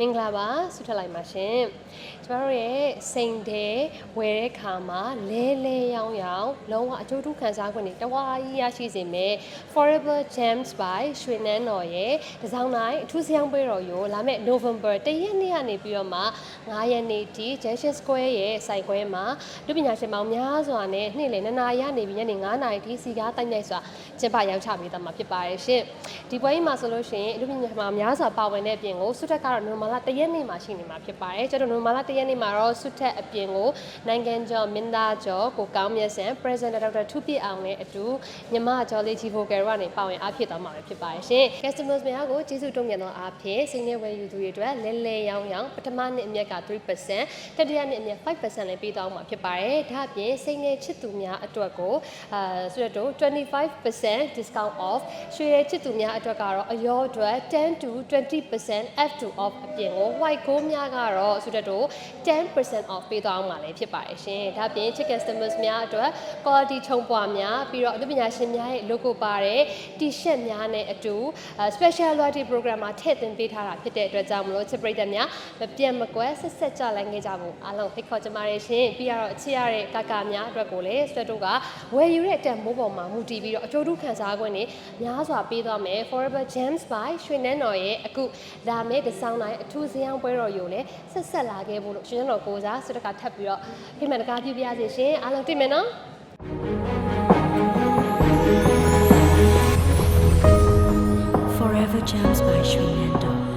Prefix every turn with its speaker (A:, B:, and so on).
A: မင်္ဂလာပါဆုထက်လိုက်ပါရှင်ကျမတို့ရဲ့စိန်တဲ့ဝယ်တဲ့ခါမှာလဲလဲရောင်းရောင်းလုံးဝအကျိုးထူးခံစား권တွေတဝါကြီးရရှိစေမယ် Forever Gems by ရွှေနန်းတော်ရဲ့ဒီဇိုင်းတိုင်းအထူးစရောင်းပွဲတော်ရိုလာမယ့် November 1ရက်နေ့ကနေပြီးတော့မှ9ရက်နေ့ဒီ Junction Square ရဲ့စိုက်ခွဲမှာလူပညာရှင်ပေါင်းများစွာနဲ့နေ့လည်2နာရီကနေပြီးညနေ9နာရီထိစီကားတိုက်ရိုက်စွာကျင်းပရောက်ချပေးသွားမှာဖြစ်ပါတယ်ရှင်ဒီပွဲကြီးမှာဆိုလို့ရှိရင်လူပညာရှင်ပေါင်းများစွာပါဝင်တဲ့အပြင်ကိုဆုထက်ကတော့နိုမာလာ1ရက်နေ့မှာရှိနေမှာဖြစ်ပါတယ်ကျွန်တော်နိုမာလာ1ရက်နေ့မှာတော့ဆုထက်အပြင်ကိုနိုင်ငံကျော်မင်းသားကျော်ကိုကောင်းမြတ်ဆန် President Dr. ထုပြအောင်နဲ့အတူမြမကျော်လေးကြီးဖိုကယ်ကနေပါဝင်အားဖြစ်သွားမှာပဲဖြစ်ပါတယ်ရှင် Customers များကိုကျေးဇူးတုံ့ပြန်သောအားဖြင့်စိတ်နဲ့ဝယ်ယူသူတွေအတွက်လဲလဲရောင်းရောင်းပထမနှစ်အမြက်က3%တတိယနှစ်အမြက်5%လည်းပေးသွားမှာဖြစ်ပါတယ်ဒါအပြင်စိတ်နဲ့ချစ်သူများအတွက်ကိုအာဆိုတော့25% discount off ရွှေရဲချစ်သူများအတွက်ကတော့အရောအတွက်10 to 20% F2 off အပြင်ကို white gold များကတော့ဆိုတော့10% off ပေးသွားမှာလည်းဖြစ်ပါတယ်ရှင်ဒါအပြင် chick customers များအတွက် quality ချုံပွားများပြီးတော့အမှုပညာရှင်များရဲ့ logo ပါတဲ့ t-shirt များနဲ့အတူအာ special loyalty program မှာထည့်သွင်းပေးထားတာဖြစ်တဲ့အတွက်ကြောင့်မလို့ချစ်ပရိသတ်များမပြတ်မကွက်ဆက်ဆက်ကြလိုက်ခဲ့ကြဖို့အားလုံးဖိတ်ခေါ်ကြပါတယ်ရှင်ပြီးတော့အချစ်ရတဲ့ကာကာများအတွက်ကိုလည်းဆွတ်တို့ကဝယ်ယူတဲ့အတက်မိုးပေါ်မှာမူတည်ပြီးတော့အကျိုးတူခံစား권တွေများစွာပေးသွားမယ် Forever Gems by ရွှေနန်းတော်ရဲ့အခုလာမယ့်ဒီဆောင်တိုင်းအထူးစရန်ပွဲတော်ယူလည်းဆက်ဆက်လာခဲ့ဖို့လို့ရွှေနန်းတော်ကိုစားဆွတ်တကထပ်ပြီးတော့ဖိမှန်တကားပြုပြရစီရှင်အားလုံးတွေ့မယ်နော်
B: Forever Gems by Shrina.